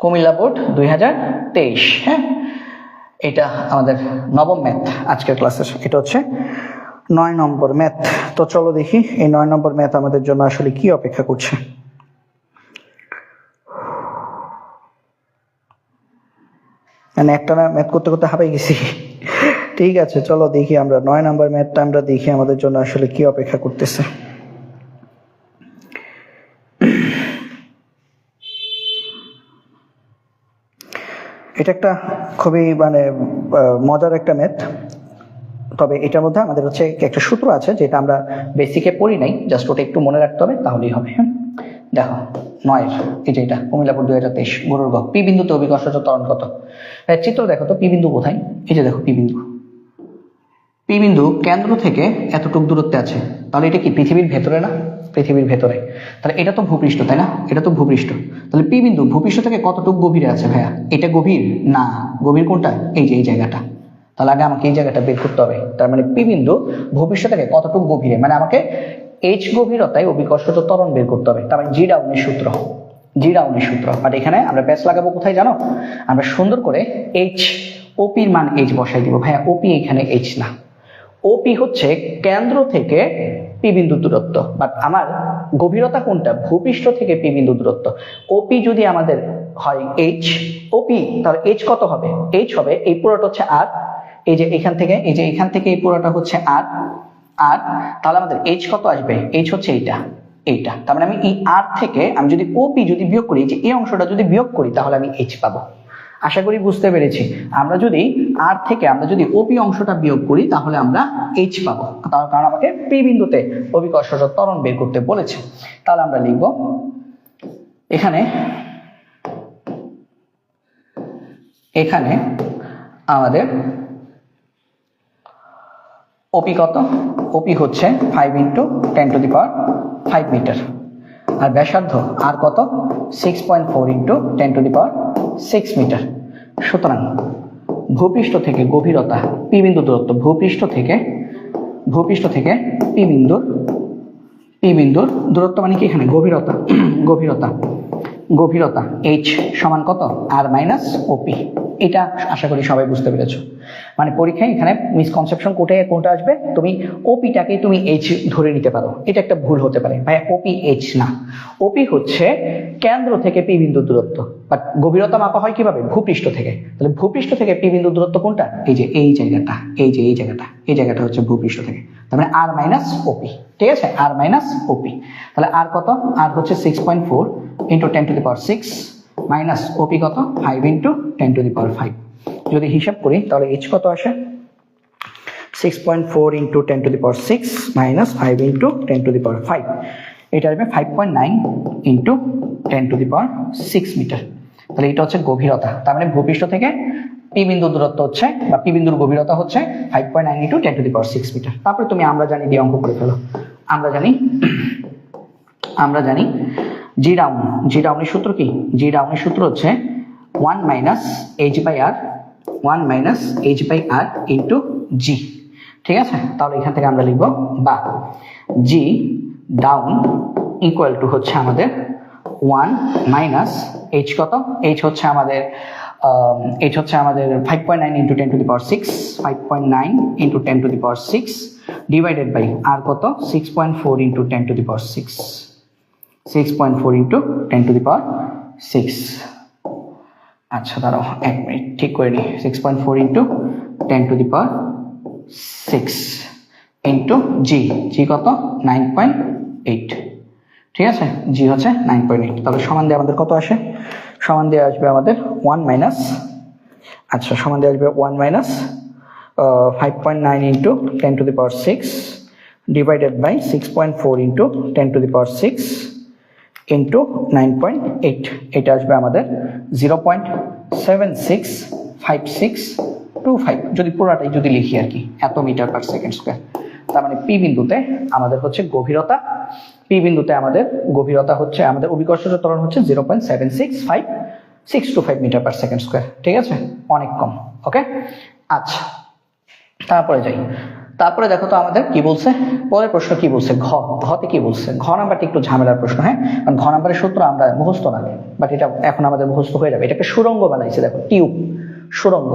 Comilla board দুই হাজার তেইশ হ্যাঁ? এটা আমাদের নবম ম্যাথ আজকের ক্লাসের এটা হচ্ছে নয় নম্বর ম্যাথ তো চলো দেখি এই নয় নম্বর ম্যাথ আমাদের জন্য আসলে কি অপেক্ষা করছে। মানে একটা ম্যাথ করতে করতে হাঁপাই গেছি। ঠিক আছে, চলো দেখি আমরা। নয় নম্বর ম্যাথটা আমরা দেখি আমাদের জন্য আসলে কি অপেক্ষা করতেছে। এটা একটা খুবই মানে মজার একটা ম্যাথ তবে এটার মধ্যে আমাদের হচ্ছে একটা সূত্র আছে যেটা আমরা বেসিকে পড়ি নাই জাস্ট ওটা একটু মনে রাখতে হবে, তাহলেই হবে হ্যাঁ? দেখো, নয়ের, এই যে এটা, কুমিল্লাপুর দুই হাজার তেইশ, গরুর গহ, পি বিন্দুতে অভিকর্ষ ত্বরণ কত? চিত্র দেখো তো, পি বিন্দু কোথায়? এই যে দেখো, পি বিন্দু। পি বিন্দু কেন্দ্র থেকে এতটুক দূরত্বে আছে, তাহলে এটা কি পৃথিবীর ভেতরে না? পৃথিবীর ভেতরে। তাহলে এটা তো ভূপৃষ্ঠ, তাই না? এটা তো ভূপৃষ্ঠ। তাহলে পি বিন্দু ভূপৃষ্ঠ থেকে কতটুক গভীরে আছে ভাইয়া? এটা গভীর? না। গভীর কোনটা? এই যে, এই জায়গাটা। তাহলে আগে আমাকে এই জায়গাটা বের করতে হবে। তার মানে পি বিন্দু ভূপৃষ্ঠ থেকে কতটুক গভীরে? মানে আমাকে এইচ গভীরতায় অভিকর্ষজ ত্বরণ বের করতে হবে। তার মানে জি ডাউনের সূত্র। জি ডাউনের সূত্র। আর এখানে আমরা প্যাচ লাগাবো কোথায় জানো? আমরা সুন্দর করে এইচ ওপির মান এইচ বসাই দিব। ভাইয়া ওপি এখানে এইচ না। ওপি হচ্ছে কেন্দ্র থেকে পি বিন্দু দূরত্ব। বাট আমার গভীরতা কোনটা? ভূপৃষ্ঠ থেকে পি বিন্দু দূরত্ব। ওপি যদি আমাদের হয় এইচ ওপি তাহলে এইচ কত হবে? এইচ হবে এই পুরোটা হচ্ছে আর এই যে এখান থেকে, এই যে এখান থেকে এই পুরোটা হচ্ছে আর আর তাহলে আমাদের এইচ কত আসবে? এইচ হচ্ছে এইটা। এইটা। তার মানে আমি এই আর থেকে আমি যদি ওপি যদি বিয়োগ করি যে এই অংশটা যদি বিয়োগ করি, তাহলে আমি এইচ পাবো। আশা করি বুঝতে পেরেছি। আমরা যদি আর থেকে আমরা যদি ওপি অংশটা বিয়োগ করি, তাহলে আমরা এইচ পাবো। তার কারণ আমাকে পি বিন্দুতে অভিকর্ষজ ত্বরণ বের করতে বলেছে। তাহলে আমরা লিখব এখানে এখানে আমাদের ওপি কত? ওপি হচ্ছে five into ten to the power five metre আর ব্যাসার্ধ আর কত? Six point four into ten to the power six metre সুতরাং ভূপৃষ্ঠ থেকে গভীরতা পি বিন্দু দূরত্ব ভূপৃষ্ঠ থেকে ভূপৃষ্ঠ থেকে পি বিন্দুর পি বিন্দুর দূরত্ব মানে কি এখানে? গভীরতা গভীরতা গভীরতা এইচ সমান কত? আর মাইনাস ওপি এটা আশা করি সবাই বুঝতে পেরেছ। মানে পরীক্ষায় এখানে মিসকনসেপশন কোথায় কোনটা আসবে? তুমি ওপিটাকে তুমি এইচ ধরে নিতে পারো। এটা একটা ভুল হতে পারে। ভাই ওপি এইচ না। ওপি হচ্ছে কেন্দ্র থেকে পি বিন্দু দূরত্ব। বাট গভীরতা মাপা হয় কীভাবে? ভূপৃষ্ঠ থেকে। তাহলে ভূপৃষ্ঠ থেকে পি বিন্দু দূরত্ব কোনটা? এই যে এই জায়গাটা, এই যে এই জায়গাটা এই জায়গাটা হচ্ছে ভূপৃষ্ঠ থেকে। তার মানে আর মাইনাস ওপি ঠিক আছে? আর মাইনাস ওপি তাহলে আর কত? আর হচ্ছে six point four into ten to the power six minus OP কত? Five into ten to the power five যদি হিসাব করি, তাহলে এইচ কত আসে? Six point four into ten to the power six minus five into ten to the power five এটা আসবে five point nine into ten to the power six metre তাহলে এটা হচ্ছে গভীরতা। তার মানে ভূপৃষ্ঠ থেকে পি বিন্দুর দূরত্ব হচ্ছে, বা পি বিন্দুর গভীরতা হচ্ছে five point nine into ten to the power six metre তারপরে তুমি আমরা জানি, দিয়ে অঙ্ক করে ফেলো। আমরা জানি আমরা জানি জি ডাউন জি ডাউনের সূত্র কি? জি ডাউনের সূত্র হচ্ছে one minus h by r one minus h by r into g ঠিক আছে? তাহলে এখান থেকে আমরা লিখব বা। জি ডাউন ইকুয়াল টু হচ্ছে আমাদের ওয়ান মাইনাস এইচ কত? এইচ হচ্ছে আমাদের এইচ হচ্ছে আমাদের five point nine into ten to the power six five point nine into ten to the power six divided by r কত? Six point four into ten to the power six six point four into ten to the power six আচ্ছা দাঁড়াও, এক minute, ঠিক করে নিই six point four into ten to the power six into g g কত? Nine point eight ঠিক আছে? জি হচ্ছে নাইন পয়েন্ট এইট তাহলে সমান দিয়ে আমাদের কত আসে? সমান দিয়ে আসবে আমাদের ওয়ান মাইনাস আচ্ছা সমান দিয়ে আসবে one minus five point nine into ten to the power six divided by six point four into ten to the power six into nine point eight এটা আসবে আমাদের zero point seven six five six two five যদি পুরোটাই যদি লিখি আর কি, এত metre per second square তার মানে পি বিন্দুতে আমাদের হচ্ছে গভীরতা। পি বিন্দুতে আমাদের গভীরতা হচ্ছে, আমাদের অভিকর্ষজ ত্বরণ হচ্ছে zero point seven six five six two five metre per second square ঠিক আছে? অনেক কম ওকে আচ্ছা তারপরে যাই। তারপরে দেখো তো আমাদের কি বলছে? পরের প্রশ্ন কি বলছে? ঘ। ঘতে কি বলছে? ঘ নাম্বারটি একটু ঝামেলার প্রশ্ন হ্যাঁ? কারণ ঘ নাম্বারের সূত্র আমরা মুখস্থ না বাট এটা এখন আমাদের মুখস্থ হয়ে যাবে। এটাকে সুরঙ্গ বানাইছে, দেখো, টিউব, সুরঙ্গ।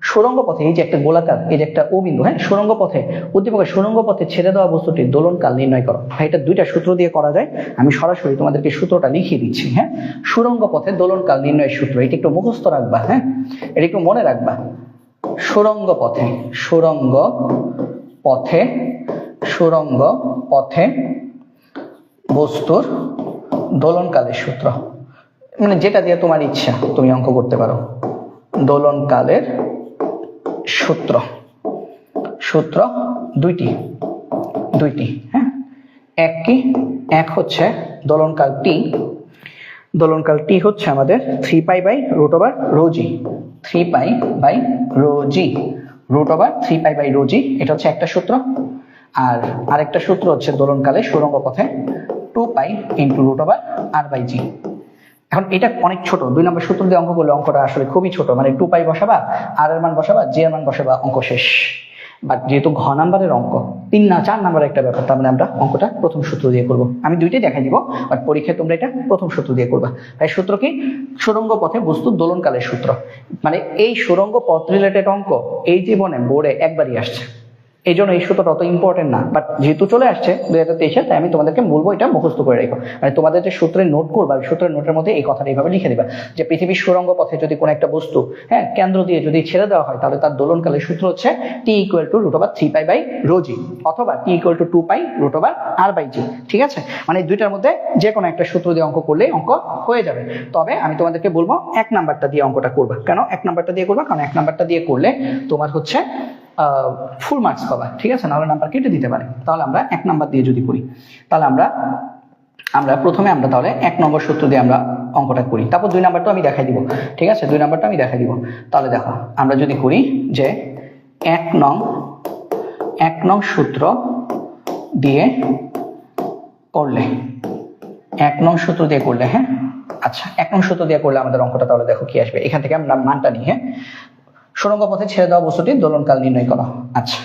সুরঙ্গ পথে এই যে একটা গোলাকার, এই যে একটা ও বিন্দু হ্যাঁ? সুরঙ্গ পথে, উদ্দীপকের সুরঙ্গ পথে ছেড়ে দেওয়া বস্তুটির দোলনকাল নির্ণয় করো। ভাই, এটা দুইটা সূত্র দিয়ে করা যায়। আমি সরাসরি তোমাদেরকে সূত্রটা লিখিয়ে দিচ্ছি হ্যাঁ? সুরঙ্গ পথে দোলনকাল নির্ণয়ের সূত্র, এটা একটু মুখস্থ রাখবা হ্যাঁ? এটা একটু মনে রাখবা। সুরঙ্গ পথে, সুরঙ্গ পথে, সুরঙ্গ পথে, বস্তুর দোলনকালের সূত্র। মানে যেটা দিয়ে তোমার ইচ্ছা, তুমি অঙ্ক করতে পারো। দোলনকালের সূত্র। সূত্র দুইটি। দুইটি হ্যাঁ? এক কি? এক হচ্ছে দোলনকাল টি। দোলনকাল টি হচ্ছে আমাদের three pi by root over rho g three pi by rho g root over three pi by rho g এটা হচ্ছে একটা সূত্র। আর আরেকটা সূত্র হচ্ছে দোলনকালে সুরঙ্গ পথে two pi into root over r by g এখন এটা অনেক ছোট, দুই নম্বর সূত্র দিয়ে অঙ্ক করলে অঙ্কটা আসলে খুবই ছোট মানে টু পাই বসাবা আর এর মান বসাবা জি এর মান বসাবা, অঙ্ক শেষ। বাট যেহেতু ঘ নাম্বারের অঙ্ক, তিন না চার নাম্বারের একটা ব্যাপার, তার মানে আমরা অঙ্কটা প্রথম সূত্র দিয়ে করব। আমি দুইটাই দেখাই দিব বাট পরীক্ষায় তোমরা এটা প্রথম সূত্র দিয়ে করবা। তাই সূত্র কি? সুরঙ্গ পথে বস্তু দোলনকালের সূত্র। মানে এই সুরঙ্গ পথ রিলেটেড অঙ্ক এই জীবনে বোর্ডে একবারই আসছে। এই জন্য এই সূত্রটা অত ইম্পর্টেন্ট না। বাট যেহেতু চলে আসছে দুই হাজার তেইশে, তাই আমি তোমাদেরকে বলব এটা মুখস্থ করে রেখো। মানে তোমাদের যে সূত্রের নোট করবা সূত্রের নোটের মধ্যে এই কথাটা এইভাবে লিখে দিবা যে পৃথিবীর সুরঙ্গ পথে যদি কোনো একটা বস্তু হ্যাঁ কেন্দ্র দিয়ে যদি ছেড়ে দেওয়া হয়, তাহলে তার দোলনকালের সূত্র হচ্ছে T equal to root over three pi by rho g অথবা T equal to two pi root over r by g ঠিক আছে? মানে দুইটার মধ্যে যে কোনো একটা সূত্র দিয়ে অঙ্ক করলে অঙ্ক হয়ে যাবে। তবে আমি তোমাদেরকে বলব এক নাম্বারটা দিয়ে অঙ্কটা করবা। কেন এক নাম্বারটা দিয়ে করবা? কারণ এক নাম্বারটা দিয়ে করলে তোমার হচ্ছে ফুল মার্কস পাবা, ঠিক আছে? নাহলে নাম্বার কেটে দিতে পারে। তাহলে আমরা এক নাম্বার দিয়ে যদি করি, তাহলে আমরা আমরা প্রথমে আমরা তাহলে এক নম্বর সূত্র দিয়ে আমরা অঙ্কটা করি। তারপর দুই নাম্বারটা আমি দেখাই দিব, ঠিক আছে? দুই নাম্বারটা আমি দেখাই দিব। তাহলে দেখো, আমরা যদি করি যে এক নং এক নং সূত্র দিয়ে করলে, এক নং সূত্র দিয়ে করলে হ্যাঁ? আচ্ছা এক নং সূত্র দিয়ে করলে আমাদের অঙ্কটা তাহলে দেখো কি আসবে। এখান থেকে আমরা মানটা নিয়ে সুরঙ্গ পথে ছেড়ে দেওয়া বস্তুটি দোলনকাল নির্ণয় করা। আচ্ছা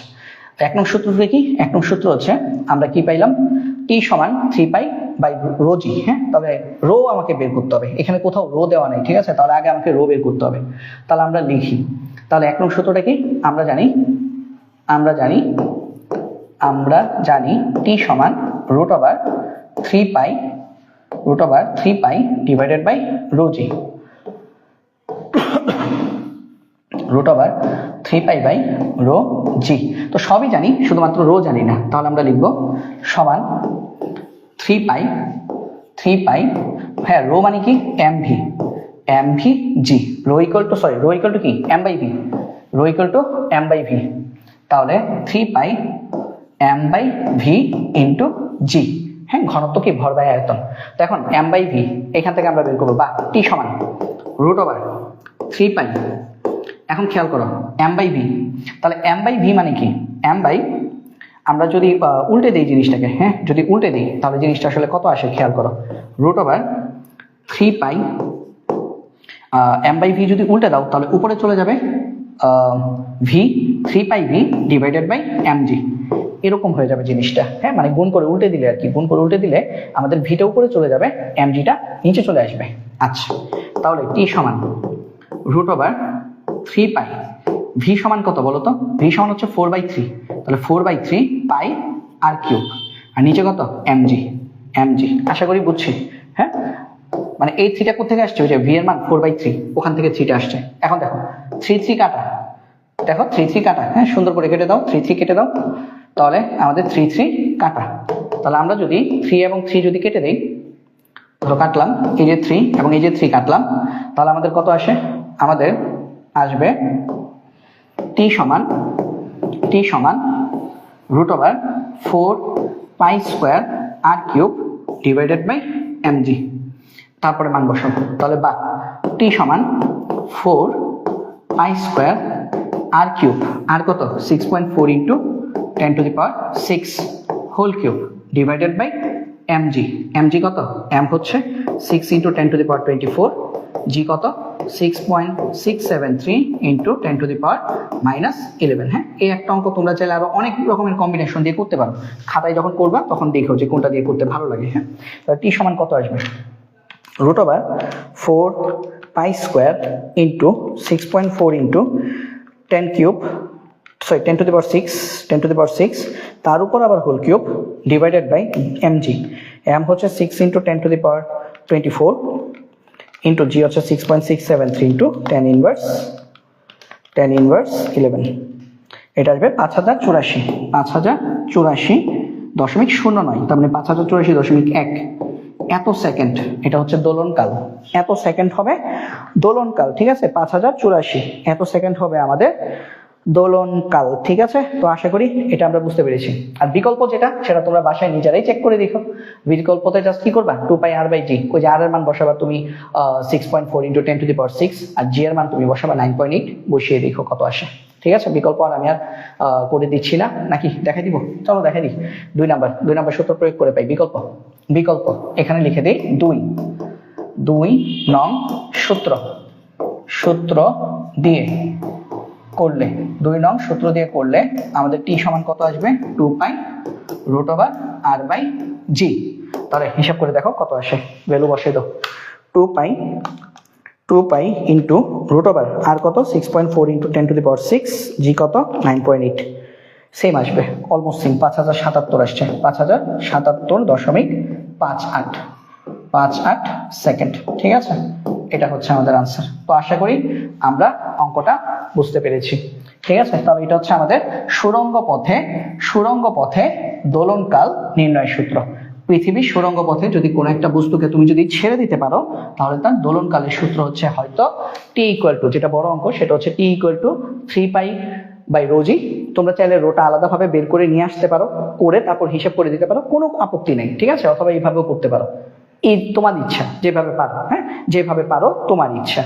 এক নং সূত্র কি? এক নং সূত্র হচ্ছে, আমরা কি পাইলাম? টি সমান থ্রি পাই বাই রোজি হ্যাঁ? তবে রো আমাকে বের করতে হবে। এখানে কোথাও রো দেওয়া নেই, ঠিক আছে? তাহলে আগে আমাকে রো বের করতে হবে। তাহলে আমরা লিখি। তাহলে এক নং সূত্রটা কি? আমরা জানি আমরা জানি আমরা জানি টি সমান root over three pi root over three pi divided by rho g root over three pi by rho g. তো সবই জানি, শুধুমাত্র রো জানি না। তাহলে আমরা লিখব সমান থ্রি পাই থ্রি পাই হ্যাঁ রো মানে কি? M v. M v g. Rho equal to sorry rho equal to কি? M by v. Rho equal to m by v. তাহলে three pi, m by v into g. হ্যাঁ ঘনত্ব কি? ভর by আয়তন। তো এখন এম বাই ভি, এখান থেকে আমরা বের করব, বা টি সমান রুট ওভার থ্রি পাই এখন খেয়াল করো এম বাই ভি তাহলে এম বাই ভি মানে কি? এম বাই আমরা যদি উল্টে দিই জিনিসটাকে হ্যাঁ? যদি উল্টে দিই, তাহলে জিনিসটা আসলে কত আসে? খেয়াল করো। Root over three pi m by v যদি উল্টে দাও, তাহলে উপরে চলে যাবে v three pi v divided by m g এরকম হয়ে যাবে জিনিসটা হ্যাঁ? মানে গুণ করে উল্টে দিলে আর কি, গুণ করে উল্টে দিলে আমাদের ভিটা উপরে চলে যাবে এম জিটা নিচে চলে আসবে। আচ্ছা তাহলে টি সমান root over three pi v সমান কত বলো তো ভি সমান হচ্ছে ফোর বাই থ্রি তাহলে four by three pi r cube আর নিচে কত? এম জি এম জি আশা করি বুঝছি। হ্যাঁ? মানে এই থ্রিটা কোথেকে আসছে? ওই যে ভি এর মান ফোর বাই থ্রি ওখান থেকে থ্রিটা আসছে। এখন দেখো থ্রি থ্রি কাটা। দেখো থ্রি থ্রি কাটা। হ্যাঁ সুন্দর করে কেটে দাও। থ্রি থ্রি কেটে দাও। তাহলে আমাদের থ্রি থ্রি কাটা। তাহলে আমরা যদি থ্রি এবং থ্রি যদি কেটে দিই, ধরো কাটলাম, এই যে থ্রি এবং এই যে থ্রি কাটলাম, তাহলে আমাদের কত আসে? আমাদের আসবে টি সমান টি সমান root over four pi square r cube divided by m g তারপরে মান বসাবো তাহলে বা টি সমান four pi square r cube r কত? Six point four into ten to the power six whole cube divided by m g m g কত? M হচ্ছে six into ten to the power twenty four g কত? Six point six seven three into ten to the power minus eleven হ্যাঁ? এই একটা অঙ্ক তোমরা চাইলে আরও অনেক রকমের কম্বিনেশন দিয়ে করতে পারো। খাতায় যখন করবা, তখন দেখো যে কোনটা দিয়ে করতে ভালো লাগে হ্যাঁ? টি সমান কত আসবে? Root over four pi square into six point four into ten cube sorry ten to the power six ten to the power six তার উপর আবার whole cube divided by m g m হচ্ছে six into ten to the power twenty four into g হচ্ছে six point six seven three into ten inverse ten inverse eleven এটা আসবে পাঁচ হাজার চুরাশি, পাঁচ হাজার চুরাশি দশমিক শূন্য নয়, তার মানে পাঁচ হাজার চুরাশি দশমিক এক। এত সেকেন্ড এটা হচ্ছে দোলনকাল। এত সেকেন্ড হবে দোলনকাল, ঠিক আছে? পাঁচ হাজার চুরাশি, এত সেকেন্ড হবে আমাদের দোলনকাল ঠিক আছে? তো আশা করি এটা আমরা বুঝতে পেরেছি। আর বিকল্প যেটা, সেটা তোমরা বাসায় নিজেরাই চেক করে দেখো। বিকল্পতে জাস্ট কি করবা? টু পাই আর বাই জি ওই যে আর এর মান বসাবা, তুমি six point four into ten to the power six R g এর মান তুমি বসাবা নাইন পয়েন্ট এইট বসিয়ে দেখো কত আসে। ঠিক আছে? বিকল্প আর আমি আর করে দিচ্ছি না। নাকি দেখাই দিব? চলো দেখাই দিই। দুই নাম্বার দুই নাম্বার সূত্র প্রয়োগ করে পাই। বিকল্প। বিকল্প। এখানে লিখে দিই দুই। দুই নং সূত্র। সূত্র দিয়ে করলে, দুই নং সূত্র দিয়ে করলে আমাদের টি সমান কত আসবে? Two pi root over r by g তাহলে হিসাব করে দেখো কত আসে। ভ্যালু বসে দাও। Two pi two pi into root over r কত? Six point four into ten to the power six g কত? নাইন পয়েন্ট এইট সেম আসবে। অলমোস্ট সেম পাঁচ হাজার সাতাত্তর আসছে। পাঁচ হাজার সাতাত্তর দশমিক পাঁচ আট। পাঁচ আট সেকেন্ড ঠিক আছে? এটা হচ্ছে আমাদের আনসার তো আশা করি আমরা অঙ্কটা বুঝতে পেরেছি। ঠিক আছে? তাহলে এটা হচ্ছে আমাদের সুরঙ্গ পথে সুরঙ্গ পথে দোলনকাল নির্ণয় সূত্র। পৃথিবীর সুরঙ্গ পথে যদি কোনো একটা বস্তুকে তুমি যদি ছেড়ে দিতে পারো, তাহলে তার দোলনকালের সূত্র হচ্ছে হয়তো টি ইকুয়াল টু যেটা বড় অঙ্ক, সেটা হচ্ছে T equal to three pi by rho g তোমরা চাইলে রোটা আলাদাভাবে বের করে নিয়ে আসতে পারো, করে তারপর হিসেব করে দিতে পারো, কোনো আপত্তি নেই। ঠিক আছে? অথবা এইভাবেও করতে পারো। তোমার ইচ্ছা যেভাবে পারো হ্যাঁ? যেভাবে পারো তোমার ইচ্ছা।